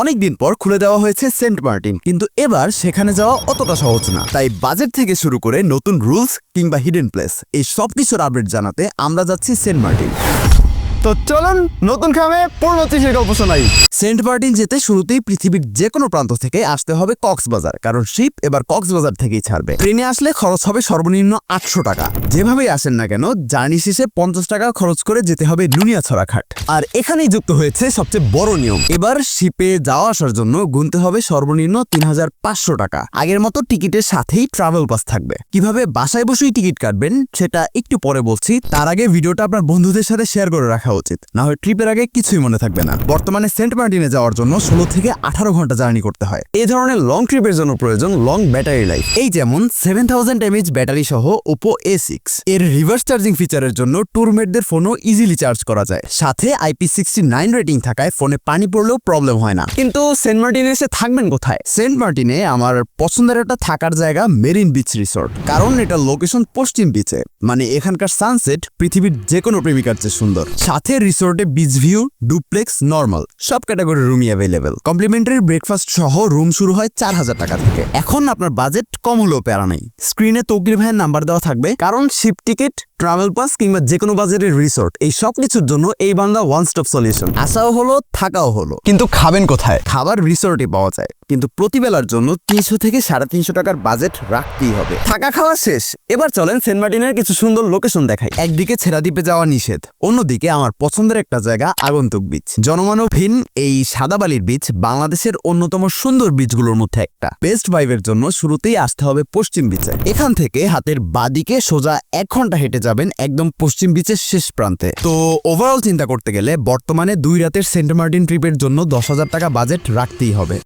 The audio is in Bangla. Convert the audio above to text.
অনেকদিন পর খুলে দেওয়া হয়েছে সেন্ট মার্টিন, কিন্তু এবার সেখানে যাওয়া অতটা সহজ না। তাই বাজেট থেকে শুরু করে নতুন রুলস কিংবা হিডেন প্লেস, এই সব কিছুর আপডেট জানাতে আমরা যাচ্ছি সেন্ট মার্টিন। তো চলুন নতুন খামে পূর্ণ গল্প শোনাই। সেন্ট মার্টিন যেতে শুরুতেই পৃথিবীর যে কোনো প্রান্ত থেকে আসতে হবে কক্সবাজার, কারণ শিপ এবার কক্সবাজার থেকেই ছাড়বে। ট্রেনে আসলে খরচ হবে সর্বনিম্ন আটশো টাকা। যেভাবেই আসেন না কেন, জার্নি শেষে পঞ্চাশ টাকা খরচ করে যেতে হবে নুনিয়াছড়া ঘাট আর এখানেই যুক্ত হয়েছে সবচেয়ে বড় নিয়ম। এবার শিপে যাওয়া আসার জন্য গুনতে হবে সর্বনিম্ন তিন হাজার পাঁচশো টাকা। আগের মতো টিকিটের সাথেই ট্রাভেল পাস থাকবে। কীভাবে বাসায় বসেই টিকিট কাটবেন, সেটা একটু পরে বলছি। তার আগে ভিডিওটা আপনার বন্ধুদের সাথে শেয়ার করে রাখা উচিত। না হয় ট্রিপের আগে কিছুই মনে থাকবে না। বর্তমানে সেন্ট মার্টিনে যাওয়ার জন্য ষোলো থেকে আঠারো ঘণ্টা জার্নি করতে হয়। এই ধরনের লং ট্রিপের জন্য প্রয়োজন লং ব্যাটারি লাইফ এই যেমন seven thousand M H battery সহ ওপো এ সিক্স এর রিভার্স চার্জিং ফিচারের জন্য ট্যুরমেটদের ফোনও ইজিলি চার্জ করা যায়। সাথে আইপি সিক্সটি নাইন রেটিং থাকায় ফোনে পানি পড়লেও প্রবলেম হয় না। কিন্তু সেন্ট মার্টিনে এসে থাকবেন কোথায়? সেন্ট মার্টিনে আমার পছন্দের একটা থাকার জায়গা মেরিন বিচ রিসোর্ট। কারণ এটা লোকেশন পশ্চিম বিচে মানে এখানকার সানসেট পৃথিবীর যে কোনো প্রেমিকার চেয়ে সুন্দর। সাথে রিসোর্টে বিচ ভিউ ডুপ্লেক্স নর্মাল সব ক্যাটাগরির রুমই অ্যাভেলেবেল কমপ্লিমেন্টারি ব্রেকফাস্ট সহ রুম শুরু হয় চার হাজার টাকা থেকে। এখন আপনার বাজেট কম হলেও প্যারা নেই। স্ক্রিনে তকরির ভাইয়ের নাম্বার দেওয়া থাকবে। কারণ শিপ টিকিট ট্রাভেল পাস কিংবা যে কোনো বাজেটের রিসোর্ট এই সব কিছুর জন্য এই বাংলা ওয়ান স্টপ সলিউশন আসাও হলো, থাকাও হলো। কিন্তু খাবেন কোথায়? খাবার রিসোর্টে পাওয়া যায়। কিন্তু প্রতিবেলার জন্য তিনশো থেকে সাড়ে তিনশো টাকার বাজেট রাখতেই হবে। থাকা খাওয়া শেষ। এবার চলেন সেন্ট মার্টিনের কিছু সুন্দর লোকেশন দেখাই। একদিকে ছেড়াদ্বীপে যাওয়া নিষেধ, অন্যদিকে আমার পছন্দের একটা জায়গা আগন্তুক বিচ জনমানবহীন এই সাদাবালির বিচ বাংলাদেশের অন্যতম সুন্দর বিচগুলোর মধ্যে একটা। বেস্ট ভাইবের জন্য শুরুতেই আসতে হবে পশ্চিম বিচে এখান থেকে হাতের বাদিকে সোজা এক ঘণ্টা হেঁটে যাবেন একদম পশ্চিম বিচের শেষ প্রান্তে। তো ওভারঅল চিন্তা করতে গেলে বর্তমানে দুই রাতের সেন্ট মার্টিন ট্রিপের জন্য দশ হাজার টাকা বাজেট রাখতেই হবে।